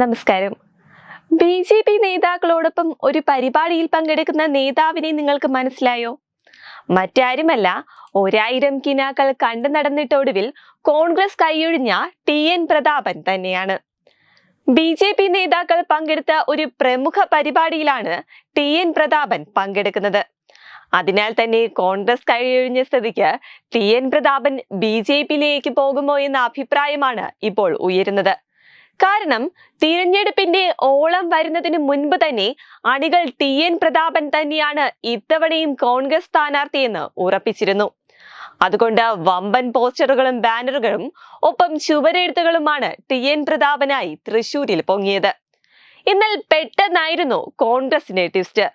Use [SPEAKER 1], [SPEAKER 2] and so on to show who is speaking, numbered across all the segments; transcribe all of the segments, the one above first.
[SPEAKER 1] നമസ്കാരം. B J P നേതാക്കളോടൊപ്പം ഒരു പരിപാടിയിൽ പങ്കെടുക്കുന്ന നേതാവിനെ നിങ്ങൾക്ക് മനസ്സിലായോ? മറ്റാരുമല്ല ഒരായിരം കിനാക്കൾ കണ്ടു നടന്നിട്ടൊടുവിൽ കോൺഗ്രസ് കൈയൊഴിഞ്ഞ ടി എൻ പ്രതാപൻ തന്നെയാണ്. ബി ജെ പി നേതാക്കൾ പങ്കെടുത്ത ഒരു പ്രമുഖ പരിപാടിയിലാണ് ടി എൻ പ്രതാപൻ പങ്കെടുക്കുന്നത്. അതിനാൽ തന്നെ കോൺഗ്രസ് കൈയൊഴിഞ്ഞ സ്ഥിതിക്ക് T N Prathapan B J പിയിലേക്ക് പോകുമോ എന്ന അഭിപ്രായമാണ് ഇപ്പോൾ ഉയരുന്നത്. കാരണം തിരഞ്ഞെടുപ്പിന്റെ ഓളം വരുന്നതിന് മുൻപ് തന്നെ അണികൾ ടി എൻ പ്രതാപൻ തന്നെയാണ് ഇത്തവണയും കോൺഗ്രസ് സ്ഥാനാർത്ഥിയെന്ന് ഉറപ്പിച്ചിരുന്നു. അതുകൊണ്ട് വമ്പൻ പോസ്റ്ററുകളും ബാനറുകളും ഒപ്പം ചുവരെഴുത്തുകളുമാണ് ടി എൻ പ്രതാപനായി തൃശൂരിൽ പൊങ്ങിയത്. എന്നാൽ പെട്ടെന്നായിരുന്നു കോൺഗ്രസിന്റെ ട്വിസ്റ്റ്.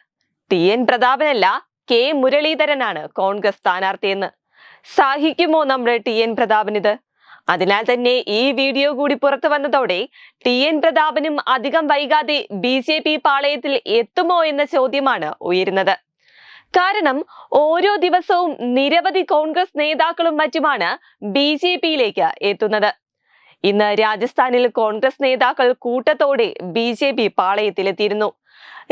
[SPEAKER 1] ടി എൻ പ്രതാപനല്ല കെ മുരളീധരനാണ് കോൺഗ്രസ് സ്ഥാനാർത്ഥിയെന്ന്. സാഹിക്കുമോ നമ്മുടെ ടി എൻ പ്രതാപൻ ഇത്? അതിനാൽ തന്നെ ഈ വീഡിയോ കൂടി പുറത്തു വന്നതോടെ ടി എൻ പ്രതാപനും അധികം വൈകാതെ ബി ജെ പി പാളയത്തിൽ എത്തുമോ എന്ന ചോദ്യമാണ് ഉയരുന്നത്. കാരണം ഓരോ ദിവസവും നിരവധി കോൺഗ്രസ് നേതാക്കളും മറ്റുമാണ് ബി ജെ പിയിലേക്ക് എത്തുന്നത്. ഇന്ന് രാജസ്ഥാനിൽ കോൺഗ്രസ് നേതാക്കൾ കൂട്ടത്തോടെ ബി ജെ പി പാളയത്തിലെത്തിയിരുന്നു.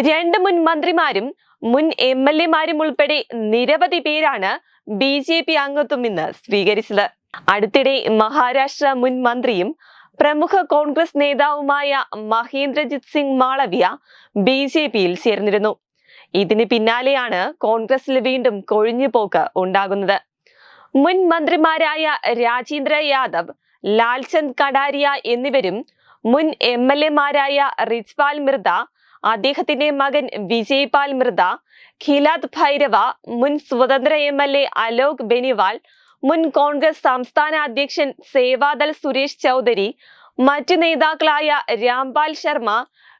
[SPEAKER 1] രണ്ട് മുൻ മന്ത്രിമാരും മുൻ എം എൽ എമാരും ഉൾപ്പെടെ നിരവധി പേരാണ് ബി ജെ പി അംഗത്വം ഇന്ന് സ്വീകരിച്ചത്. അടുത്തിടെ മഹാരാഷ്ട്ര മുൻ മന്ത്രിയും പ്രമുഖ കോൺഗ്രസ് നേതാവുമായ മഹേന്ദ്രജിത് സിംഗ് മാളവ്യ ബി ജെ പിയിൽ ചേർന്നിരുന്നു. ഇതിന് പിന്നാലെയാണ് കോൺഗ്രസിൽ വീണ്ടും കൊഴിഞ്ഞുപോക്ക് ഉണ്ടാകുന്നത്. മുൻ മന്ത്രിമാരായ രാജേന്ദ്ര യാദവ് ലാൽചന്ദ് കടാരിയ എന്നിവരും മുൻ എം എൽ എമാരായ റിജ്പാൽ മിർദ അദ്ദേഹത്തിന്റെ മകൻ വിജയ്പാൽ മിർദ ഖിലാദ് ഭൈരവ മുൻ സ്വതന്ത്ര M L A Alok Beniwal മുൻ കോൺഗ്രസ് സംസ്ഥാന അധ്യക്ഷൻ സേവാദൽ സുരേഷ് ചൗധരി മറ്റു നേതാക്കളായ രാംപാൽ ശർമ്മ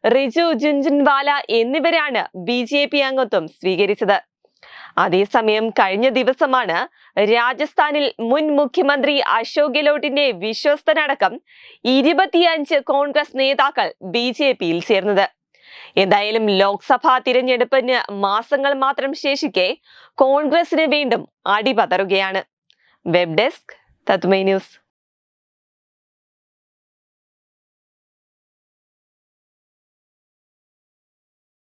[SPEAKER 1] റിജു ജുൻജുൻവാല എന്നിവരാണ് ബി ജെ പി അംഗത്വം സ്വീകരിച്ചത്. അതേസമയം കഴിഞ്ഞ ദിവസമാണ് രാജസ്ഥാനിൽ മുൻ മുഖ്യമന്ത്രി അശോക് ഗെലോട്ടിന്റെ വിശ്വസ്തനടക്കം ഇരുപത്തിയഞ്ച് കോൺഗ്രസ് നേതാക്കൾ ബി ജെ പിയിൽ ചേർന്നത്. എന്തായാലും ലോക്സഭാ തിരഞ്ഞെടുപ്പിന് മാസങ്ങൾ മാത്രം ശേഷിക്കെ കോൺഗ്രസിന് വീണ്ടും അടിപതറുകയാണ്. വെബ് ഡെസ്ക് തത്മൈ ന്യൂസ്